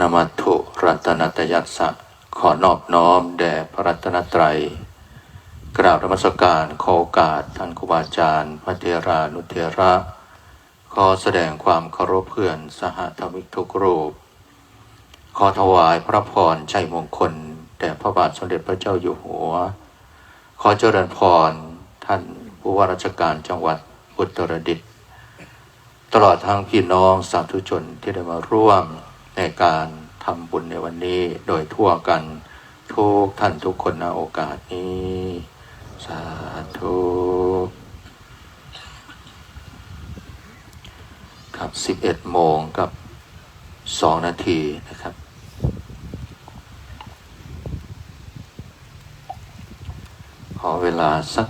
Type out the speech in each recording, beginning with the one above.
นมัตถุรัตนตยัสสะขอนอบน้อมแด่พระรัตนตรัย กราบธรรมสการขอโอกาสท่านครูบาอาจารย์ พระเทรานุเทระ ขอแสดงความเคารพเพื่อนสหธรรมิกทุกรูป ขอถวายพระพรชัยมงคลแด่พระบาทสมเด็จพระเจ้าอยู่หัว ขอเจริญพรท่านผู้ว่าราชการจังหวัดอุตรดิตถ์ตลอดทางพี่น้องสาธุชนที่ได้มาร่วม ในการทำบุญในวันนี้โดยทั่วกัน ทุกท่านทุกคนในโอกาสนี้ สาธุครับ 11 โมงกับ 2 นาทีนะครับ ขอเวลาสัก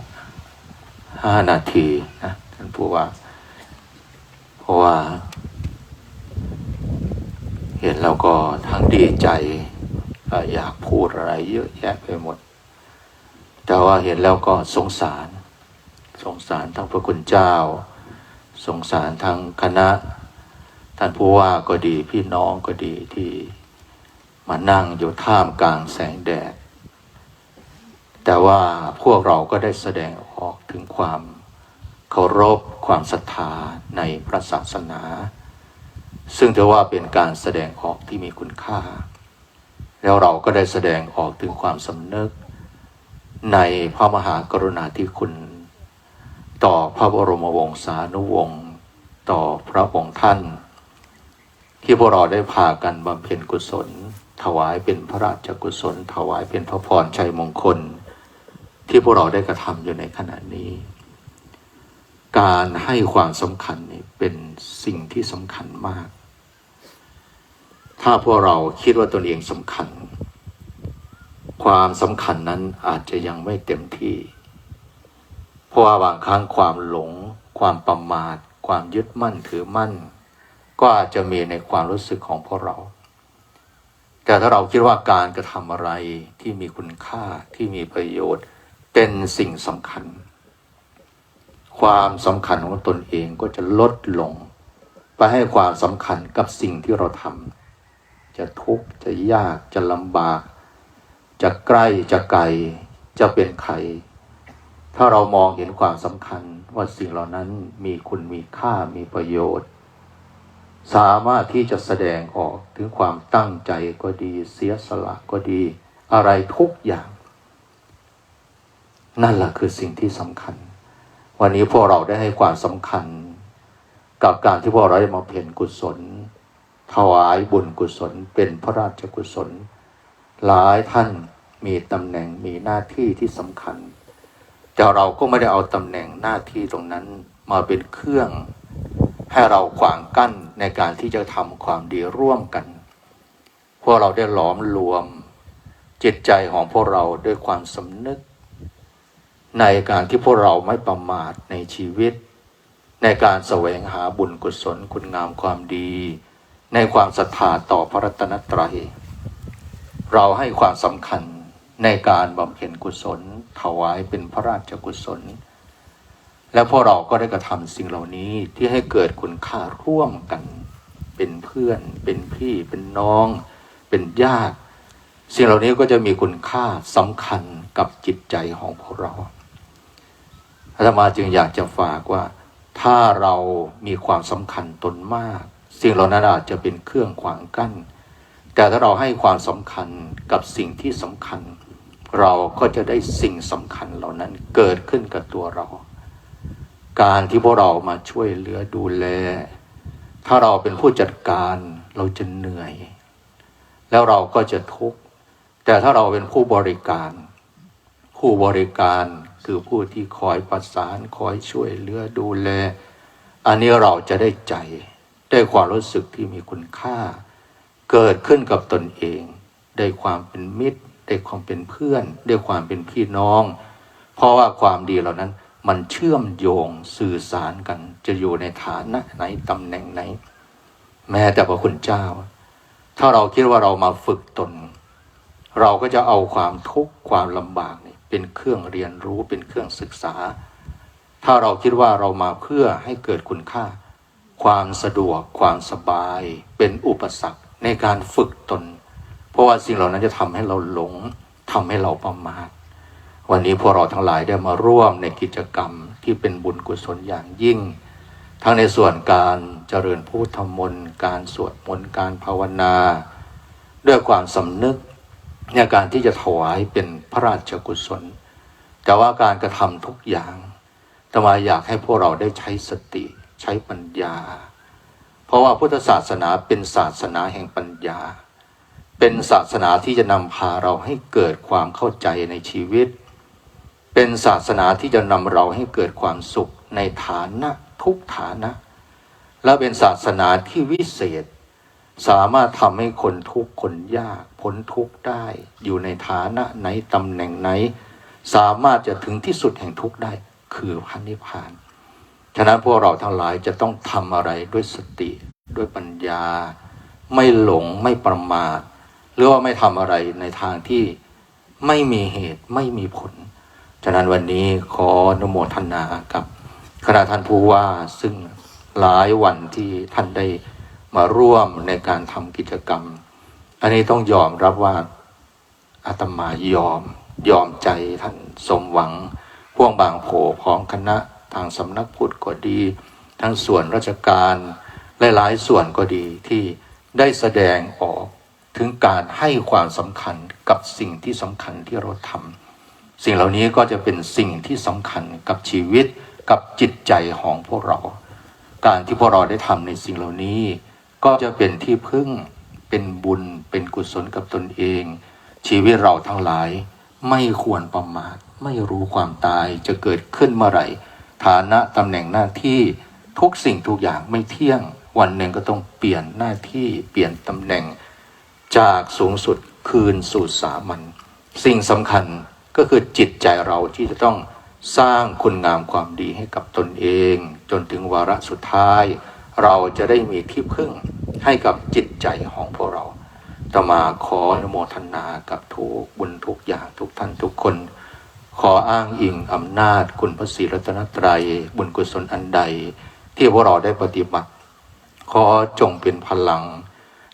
5 นาทีนะท่านผู้ว่า เพราะว่า ห็นแล้วก็ทั้งดีใจอยากพูดอะไรเยอะแยะไปหมด แต่ว่าเห็นแล้วก็สงสาร สงสารทั้งพระคุณเจ้า สงสารทั้งคณะ ท่านผู้ว่าก็ดีพี่น้องก็ดีที่มานั่งอยู่ท่ามกลางแสงแดด แต่ว่าพวกเราก็ได้แสดงออกถึงความเคารพความศรัทธาในพระศาสนา ซึ่งถือว่าเป็นการแสดงออกที่มีคุณค่า แล้วเราก็ได้แสดงออกถึงความสำนึก ในพระมหากรุณาธิคุณ ต่อพระบรมวงศานุวงศ์ต่อพระองค์ท่าน ที่พวกเราได้พากันบำเพ็ญกุศล ถวายเป็นพระราชกุศล ถวายเป็นพระพรชัยมงคล ที่พวกเราได้กระทำอยู่ในขณะนี้ การให้ความสำคัญนี่ เป็นสิ่งที่สำคัญมาก ถ้าพวกเราคิดว่าตนเองสำคัญ ความสำคัญนั้นอาจจะยังไม่เต็มที่ เพราะว่าบางครั้งความหลง ความประมาท ความยึดมั่นถือมั่น ก็อาจจะมีในความรู้สึกของพวกเรา แต่ถ้าเราคิดว่าการกระทำอะไรที่มีคุณค่าที่มีประโยชน์เป็นสิ่งสำคัญ ความสำคัญของตนเองก็จะลดลง ไปให้ความสำคัญกับสิ่งที่เราทำจะทุกข์จะยากจะลำบาก จะใกล้จะไกลจะเป็นใคร ถ้าเรามองเห็นความสำคัญว่าสิ่งเหล่านั้นมีคุณมีค่ามีประโยชน์ สามารถที่จะแสดงออกถึงความตั้งใจก็ดี เสียสละก็ดี อะไรทุกอย่าง นั่นแหละคือสิ่งที่สำคัญ วันนี้พวกเราได้ให้ความสำคัญ กับการที่พวกเราได้มาเพ็ญกุศล ถวายบุญกุศล เป็นพระราชกุศล หลายท่านมีตำแหน่งมีหน้าที่ที่สำคัญ แต่เราก็ไม่ได้เอาตำแหน่งหน้าที่ตรงนั้นมาเป็นเครื่องให้เราขวางกั้นในการที่จะทำความดีร่วมกัน พวกเราได้หลอมรวม จิตใจของพวกเราด้วยความสำนึก ในการที่พวกเราไม่ประมาทในชีวิต ในการแสวงหาบุญกุศลคุณงามความดี ในความศรัทธาต่อพระรัตนตรัย เราให้ความสำคัญในการบำเพ็ญกุศลถวายเป็นพระราชกุศล และพวกเราก็ได้กระทำสิ่งเหล่านี้ที่ให้เกิดคุณค่าร่วมกัน เป็นเพื่อน เป็นพี่ เป็นน้อง เป็นญาติ สิ่งเหล่านี้ก็จะมีคุณค่าสำคัญกับจิตใจของพวกเรา อาตมาจึงอยากจะฝากว่า ถ้าเรามีความสำคัญตนมาก สิ่งเหล่านั้นอาจจะเป็นเครื่องขวางกั้น แต่ถ้าเราให้ความสำคัญกับสิ่งที่สำคัญ เราก็จะได้สิ่งสำคัญเหล่านั้นเกิดขึ้นกับตัวเรา การที่พวกเรามาช่วยเหลือดูแล ถ้าเราเป็นผู้จัดการเราจะเหนื่อย แล้วเราก็จะทุกข์แต่ถ้าเราเป็นผู้บริการ ผู้บริการ คือผู้ที่คอยประสานคอยช่วยเหลือดูแล อันนี้เราจะได้ใจ ได้ความรู้สึกที่มีคุณค่า เกิดขึ้นกับตนเอง ได้ความเป็นมิตร ได้ความเป็นเพื่อน ได้ความเป็นพี่น้อง เพราะว่าความดีเหล่านั้นมันเชื่อมโยงสื่อสารกัน จะอยู่ในฐานะไหนตำแหน่งไหน แม้แต่พระคุณเจ้า ถ้าเราคิดว่าเรามาฝึกตน เราก็จะเอาความทุกข์ความลำบาก เป็นเครื่องเรียนรู้เป็นเครื่องศึกษา ถ้าเราคิดว่าเรามาเพื่อให้เกิดคุณค่า ความสะดวกความสบาย เป็นอุปสรรคในการฝึกตน เพราะว่าสิ่งเหล่านั้นจะทำให้เราหลงทำให้เราประมาทวันนี้พวกเราทั้งหลายได้มาร่วมในกิจกรรมที่เป็นบุญกุศลอย่างยิ่ง ทั้งในส่วนการเจริญพุทธมนต์การสวดมนต์การภาวนา ด้วยความสำนึก ในการที่จะถวายเป็นพระราชกุศล แต่ว่าการกระทำทุกอย่างแตมาอยากให้พวกเราได้ใช้สติใช้ปัญญา เพราะว่าพุทธศาสนาเป็นศาสนาแห่งปัญญา เป็นศาสนาที่จะนำพาเราให้เกิดความเข้าใจในชีวิต เป็นศาสนาที่จะนำเราให้เกิดความสุขในฐานะทุกฐานะ และเป็นศาสนาที่วิเศษ สามารถทำให้คนทุกข์คนยากพ้นทุกข์ได้ อยู่ในฐานะไหนตำแหน่งไหน สามารถจะถึงที่สุดแห่งทุกข์ได้ คือพระนิพพาน ฉะนั้นพวกเราทั้งหลายจะต้องทำอะไรด้วยสติด้วยปัญญา ไม่หลงไม่ประมาทหรือว่าไม่ทำอะไรในทางที่ไม่มีเหตุไม่มีผล ฉะนั้นวันนี้ขออนุโมทนากับคณะท่านผู้ว่าซึ่งหลายวันที่ท่านได้ มาร่วมในการทำกิจกรรม อันนี้ต้องยอมรับว่าอาตมายอม ยอมใจท่านสมหวัง พ่วงบางโผพร้อมคณะทางสำนักพุทธก็ดี ทั้งส่วนราชการหลายๆส่วนก็ดีที่ได้แสดงออกถึงการให้ความสำคัญกับสิ่งที่สำคัญที่เราทำสิ่งเหล่านี้ก็จะเป็นสิ่งที่สำคัญกับชีวิตกับจิตใจของพวกเรา การที่พวกเราได้ทำในสิ่งเหล่านี้ ก็จะเป็นที่พึ่งเป็นบุญเป็นกุศลกับตนเอง ชีวิตเราทั้งหลาย ไม่ควรประมาทไม่รู้ความตายจะเกิดขึ้นเมื่อไหร่ ฐานะตำแหน่งหน้าที่ทุกสิ่งทุกอย่างไม่เที่ยง วันหนึ่งก็ต้องเปลี่ยนหน้าที่เปลี่ยนตำแหน่ง จากสูงสุดคืนสู่สามัญสิ่งสำคัญก็คือจิตใจเราที่จะต้องสร้างคุณงามความดีให้กับตนเอง จนถึงวาระสุดท้าย เราจะได้มีที่พึ่งให้กับจิตใจของพวกเราต่อมาขออนุโมทนากับทุกบุญทุกอย่างทุกท่านทุกคน ขออ้างอิงอำนาจคุณพระศรีรัตนตรัย บุญกุศลอันใด ที่พวกเราได้ปฏิบัติ ขอจงเป็นพลัง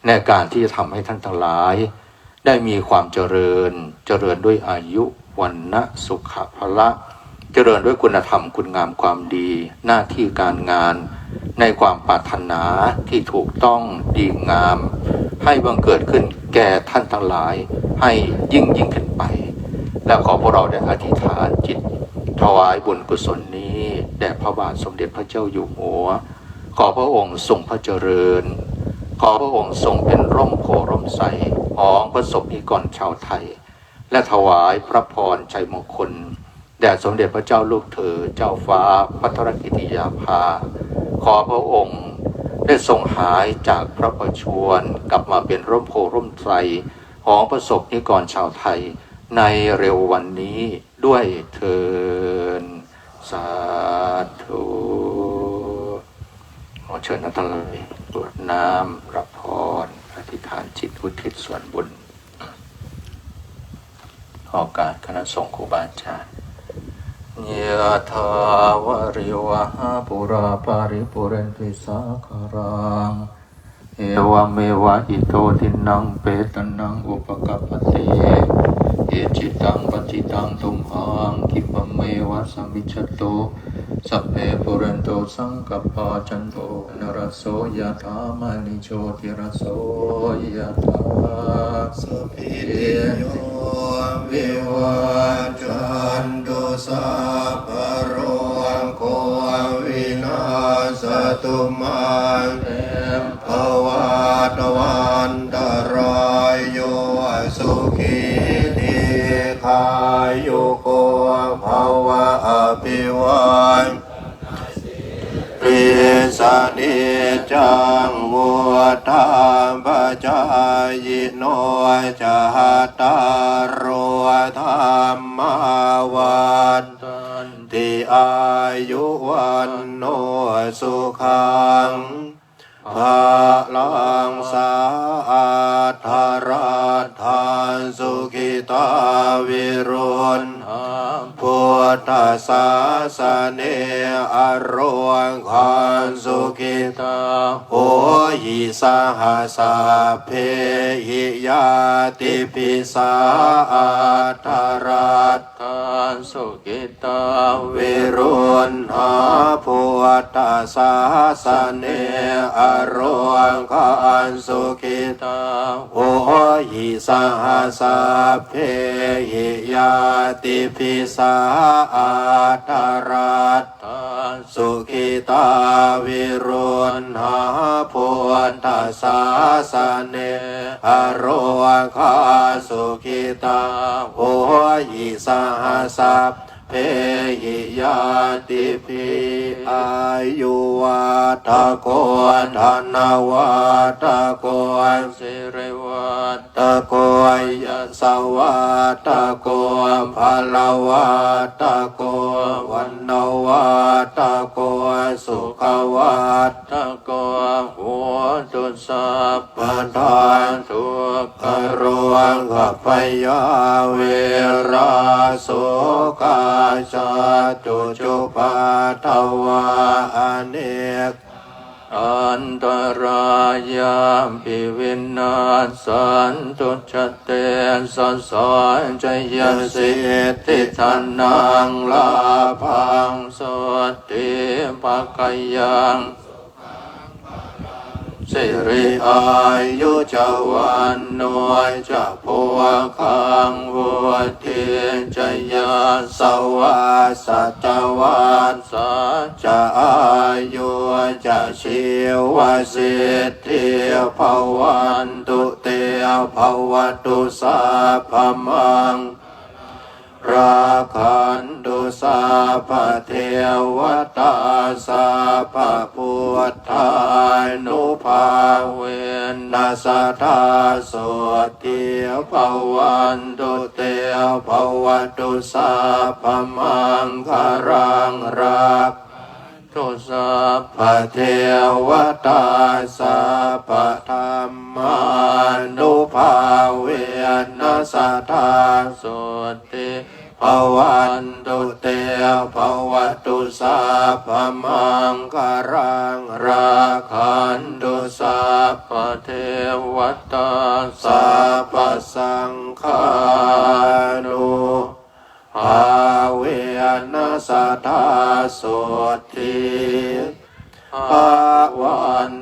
ในการที่จะทำให้ท่านทั้งหลาย ได้มีความเจริญ เจริญด้วยอายุวันนะสุขภละ เจริญด้วยคุณธรรมคุณงามความดี หน้าที่การงาน ในความปรารถนาที่ถูกต้องดีงาม ให้บังเกิดขึ้นแก่ท่านทั้งหลาย ให้ยิ่งยิ่งขึ้นไป และขอพวกเราได้อธิษฐานจิต ถวายบุญกุศลนี้แด่พระบาทสมเด็จพระเจ้าอยู่หัว ขอพระองค์ทรงพระเจริญ ขอพระองค์ทรงเป็นร่มโพร่มใสของพระสมนิกรชาวไทย และถวายพระพรชัยมงคลแด่สมเด็จพระเจ้าลูกเธอเจ้าฟ้าพัทรกิติยาภา ขอพระองค์ ได้ทรงหายจากพระประชวรกลับมาเป็นร่มโพร่มใสของประสบนิกรชาวไทยในเร็ววันนี้ด้วยเทินสาธุขอเชิญนักเลยกรวดน้ำรับพรอธิษฐานจิตอุทิศส่วนบุญขอโอกาสคณะสงฆ์ครูบาอาจารย์ ยะถาวาริวะหาปุราปาริปุเรนติสาคารังเอวเมวะอิโตทินังเปตนังอุปกัปปติเอจิตังปจิตังตุมหังคิปเมวะสมมิจโตสัพเพปุเรนโตสังกปปาจันโทนรโสยะถามณิโชติรโสยะถาสัพพิเร วิวัจจันตุสัพพะโรโควินาสตุมาเตภวัตวันตรายโยสุขีทีขายุโกภาวะอภิวันปิสนิจังวุฒาปจาย โนจตารโรธรรมวันติอายุวันโนสุขังภาลังสาอาธาราธานสุขิตาวิรุณ พุทธศาสเนอโรวงคันสุกิตาโหยิสหัสเพยิยาติปิสาอัตรัตานสุขิตาวิรุณหาภูตสาสเนอโรวังคันสุขิตาโหหิสหัสาเพหิยาติปิสาอัตถรัตานสุขิตาวิรุณหา ภูตสาสเนอโรวังคันสุขิตาโหหิสหัสเพหิยาติปิอายุวัตโกธนวัตโกสิริวัตโกยสวัตโกภลวัตโกวันนวัตโกสุ ภวัตโกหัวจุสัพพทานทุกขโรคพยาเวราโสกาชาตุจุปาทวาอเนก อันตรายามปิวินาสันตุจเตสัสสอนจยสิทธิธนังลาพังสติปะกยังสิริอายุจวันโนจะพัวคังวัวเทียนจยาสวัสัจวันสัจจะอายุ ชีวสิทธิภวันตุเตภวตุสัพมังราคันตุสาพเทวตาสาพพุทธานุภาเวนัสธาโสติภวันตุเตภวตุสาพมังคารังรัก ทุสัพพเทวตาสัพธรรมานุภาเวนัสธาสุติภวันตุเตภวตุสัพพมังคารังราคันตุสัพพเทวตาสัพพสังฆานุภาเว นัสธาสุทธิภาวัน